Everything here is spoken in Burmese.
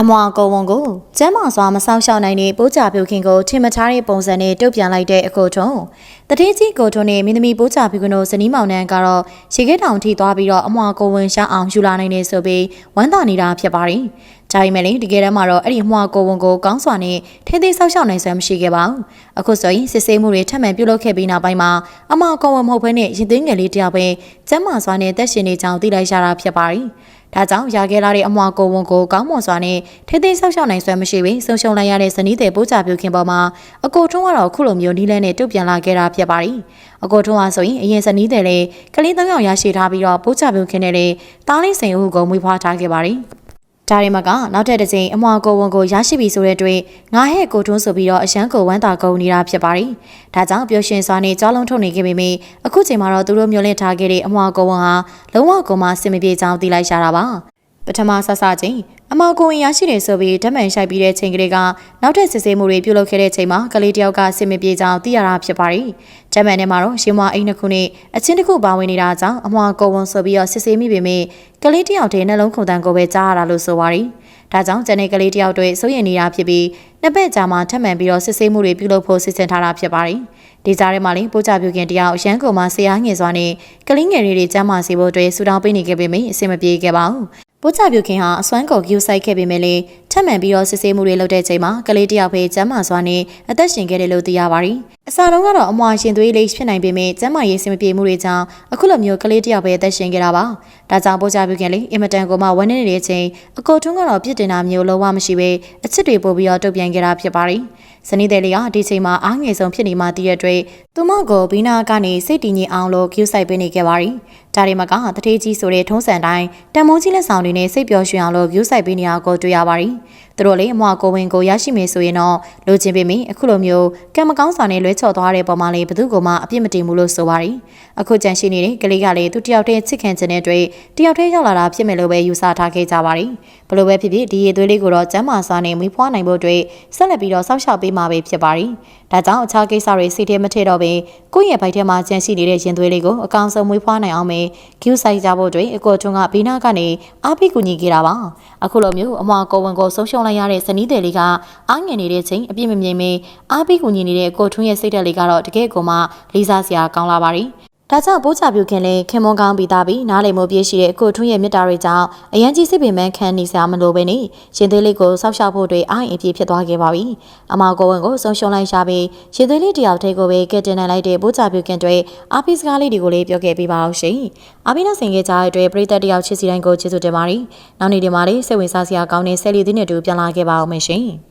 အမွာကုံဝံကိုကျမ်းမာစွာမဆောင်ရှောက်နိုင်တဲ့ပိုးကြပြုခင်ကိုထင်မထားတဲ့ပုံစံနဲ့တုတ်ပြန်လိုက်တဲ့အကိုထုံးတတိကြီးကိုထုံးနဲ့မင်းသမီးပိုးကြပြုကတို့ဇနီးမောင်နှံကတော့ရေခဲတောင်ထိသွားပြီးတော့အမွာကုံဝံရှောင်းအောင်ယူလာနိုင်နေဆိုပြီးဝမ်းသာနေတာဖြစ်ပါတယ်။ဒါပေမဲ့လည်းတကယ်တမ်းမှာတော့အဲ့ဒီအမွာကုံဝံကိုကောင်းစွာနဲ့ထိသိမ်းဆောက်ရှောက်နိုင်စွမ်းမရှိခဲ့ပါဘူး။အခုဆိုရင်စစ်ဆေးမှုတွေထပ်မံပြုလုပ်ခဲ့ပြီးနောက်ပိုင်းမှာအမွာကုံဝံမဟုတ်ဘဲနဲ့ရင်သွေးငယ်လေးတယောက်ပဲကျမ်းမာစွာနဲ့တက်ရှင်နေကြောင်းသိလိုက်ရတာဖြစ်ပါတယ်။ဒါကြောင့်ရာခဲလာတဲ့အမွာကိုဝံကိုကောင်းမွန်စွာနဲ့ထိသိမ်းဆောက်ရှောက်နိုင်စွမ်းမရှိဘဲဆုံးရှုံးလိုက်ရတဲ့ဇနီးတဲ့ပိုးကြပြုခင်ပေါ်မှာအကိုထုံးကတော့ခုလိုမျိုးနီးလဲနဲ့တုတ်ပြန်လာခဲ့တာဖြစ်ပါတယ်။အကိုထုံးဟာဆိုရင်အရင်ဇနီးတဲ့လေကလေးသုံးယောက်ရရှိထားပြီးတော့ပိုးကြပြုခင်နဲ့လေတားလေးစိန်ဦးကိုမွေးဖွားထားခဲ့ပါတယ်။ ဒါရီမကနောက်ထပ်တစ်ချိန်အမွာကိုဝန်ကိုရရှိပြီဆိုတဲ့တွေ့ငါဟဲ့ကိုထွန်းဆိုပြီးတော့အရန်ကိုဝမ်းသာကုန်နေတာဖြစ်ပါတယ်။ဒါကြောင့်ပျော်ရွှင်စွာနဲ့ကြောလုံးထုတ်နေခဲ့ပေမယ့်အခုချိန်မှာတော့သူတို့မျိုးလင့်ထားခဲ့တဲ့အမွာကိုဝန်ဟာလုံးဝကိုမှစင်မပြေကြောင်းသိလိုက်ရတာပါ။ပထမဆဆချင်း အမောင်ကိုဝင်ရရှိတယ်ဆိုပြီးဓမ္မန်ရှိုက်ပြီးတဲ့ချိန်ကလေးကနောက်ထပ်စစ်ဆေးမှုတွေပြုလုပ်ခဲ့တဲ့ချိန်မှာကလေးတယောက်ကစင်မပြေကြောင်းသိရတာဖြစ်ပါတယ်။ဓမ္မန်ထဲမှာတော့ရှင်မအိမ်နှစ်ခုနဲ့အချင်းတစ်ခုပါဝင်နေတာကြောင့်အမွာကိုဝန်ဆိုပြီးတော့စစ်ဆေးမိပေမဲ့ကလေးတယောက်တည်းနှလုံးခုန်တန်းကိုပဲကြားရတာလို့ဆိုပါတယ်။ဒါကြောင့်ကျန်တဲ့ကလေးတယောက်တွေစိုးရိမ်နေတာဖြစ်ပြီးနှစ်ပတ်ကြာမှထပ်မံပြီးတော့စစ်ဆေးမှုတွေပြုလုပ်ဖို့စီစဉ်ထားတာဖြစ်ပါတယ်။ဒီကြားထဲမှာလည်းပိုးကြပြုခင်တယောက်ရန်ကုန်မှာဆရာငယ်စွာနဲ့ကလေးငယ်လေးတွေကျမ်းမာစေဖို့အတွက်ဆူတောင်းပေးနေခဲ့ပေမယ့်အဆင်မပြေခဲ့ပါဘူး။ ပိုးချပြုခင်ဟာအစွမ်းကုန်ကျူဆိုင်ခဲ့ပေမဲ့လည်းထပ်မံပြီးတော့စစ်ဆေးမှုတွေလုပ်တဲ့ချိန်မှာကလေးတယောက်ပဲကျမ်းမာစွာနဲ့အသက်ရှင်ခဲ့တယ်လို့သိရပါတယ်။အစတုန်းကတော့အမွာရှင်သွေးလေးဖြစ်နိုင်ပေမဲ့ကျမ်းမာရေးစင်မပြေမှုတွေကြောင့်အခုလိုမျိုးကလေးတယောက်ပဲအသက်ရှင်ခဲ့တာပါ။ဒါကြောင့်ပိုးချပြုခင်လေးအင်မတန်ကိုမှဝန်းနေတဲ့အချိန်အကိုထုံးကတော့ပြစ်တင်တာမျိုးလုံးဝမရှိပဲအချစ်တွေပို့ပြီးတော့တုတ်ပြန်ခဲ့တာဖြစ်ပါတယ်။ ဇနီးတဲ့လေးကဒီချိန်မှာအားငယ်ဆုံးဖြစ်နေမှတည်ရတဲ့သူမကိုဘီနာကနေစိတ်တည်ငြိမ်အောင်လို့ကျူးဆိုင်ပေးနေခဲ့ပါရီ။ဒါတွေမှာကတထေးကြီးဆိုတဲ့ထုံးစံတိုင်းတန်မိုးကြီးလက်ဆောင်တွေနဲ့စိတ်ပျော်ရွှင်အောင်လို့ကျူးဆိုင်ပေးနေတာကိုတွေ့ရပါရီ။သူတို့လည်းအမွာကိုဝင်ကိုရရှိမယ်ဆိုရင်တော့လိုချင်ပေမယ့်အခုလိုမျိုးကံမကောင်းစွာနဲ့လွဲချော်သွားတဲ့ပုံမှန်လေးဘသူကမှအပြစ်မတင်ဘူးလို့ဆိုပါရီ။အခုကြံရှိနေတဲ့ကလေးကလည်းသူတယောက်တည်းချစ်ခင်ခြင်းတဲ့အတွက်တယောက်တည်းရောက်လာတာဖြစ်မယ်လို့ပဲယူဆထားခဲ့ကြပါရီ။ဘလို့ပဲဖြစ်ဖြစ်ဒီရေသွေးလေးကိုတော့ကျမ်းမာစွာနဲ့မွေးဖွားနိုင်ဖို့အတွက်ဆက်လက်ပြီးတော့စောင့်ရှောက်ပေးမှာပဲဖြစ်ပါရီ။ဒါကြောင့်အခြားကိစ္စတွေစိတ်ထဲမထည့်တော့ဘဲကိုယ့်ရဲ့ဘိုက်ထဲမှာကြံရှိနေတဲ့ရင်သွေးလေးကိုအကောင်ဆုံးမွေးဖွားနိုင်အောင်ပဲဂူးဆိုင်ကြဖို့အတွက်အကိုထွန်းကဘေးနားကနေအားပေးကူညီခဲ့တာပါ။အခုလိုမျိုးအမွာကိုဝန်ကိုဆုံးရှုံးလိုက်ရတဲ့ဇနီးတယ်လေးကအားငယ်နေတဲ့ချိန်အပြစ်မမြင်မင်းအားပေးကူညီနေတဲ့ကိုထွန်းရဲ့စိတ်ဓာတ်လေးကတော့တကယ်ကိုမှလေးစားစရာကောင်းလာပါရီ။ ဒါကြောင့်ပိုးချပြုခင်လဲခင်မွန်ကောင်းပြီးသားပြီးနားလည်မှုပြည့်ရှိတဲ့ကိုထွန်းရဲ့မြတ်တာတွေကြောင့်အရန်ကြီးစစ်ပင်မန်းခံနေစရာမလိုပဲနေရှင်သေးလေးကိုစောက်ရှောက်ဖို့အတွက်အားအင်ပြည့်ဖြစ်သွားခဲ့ပါပြီ။အမောင်ကိုဝန်ကိုဆုံးရှုံးလိုက်ရှာပြီးရှင်သေးလေးတယောက်တည်းကိုပဲကဲတင်နိုင်လိုက်တဲ့ပိုးချပြုခင်တွေအားပေးစကားလေးတွေကိုလည်းပြောခဲ့ပေးပါအောင်ရှင်။အားပေးတဲ့ဆင်ခဲ့ကြတဲ့အတွက်ပရိသတ်တယောက်ချစ်စီတိုင်းကိုကျေးဇူးတင်ပါတယ်။နောက်နေ့ဒီမှာလေးစိတ်ဝင်စားစရာကောင်းတဲ့ဆယ်လီသင်းနဲ့တူပြန်လာခဲ့ပါအောင်ရှင်။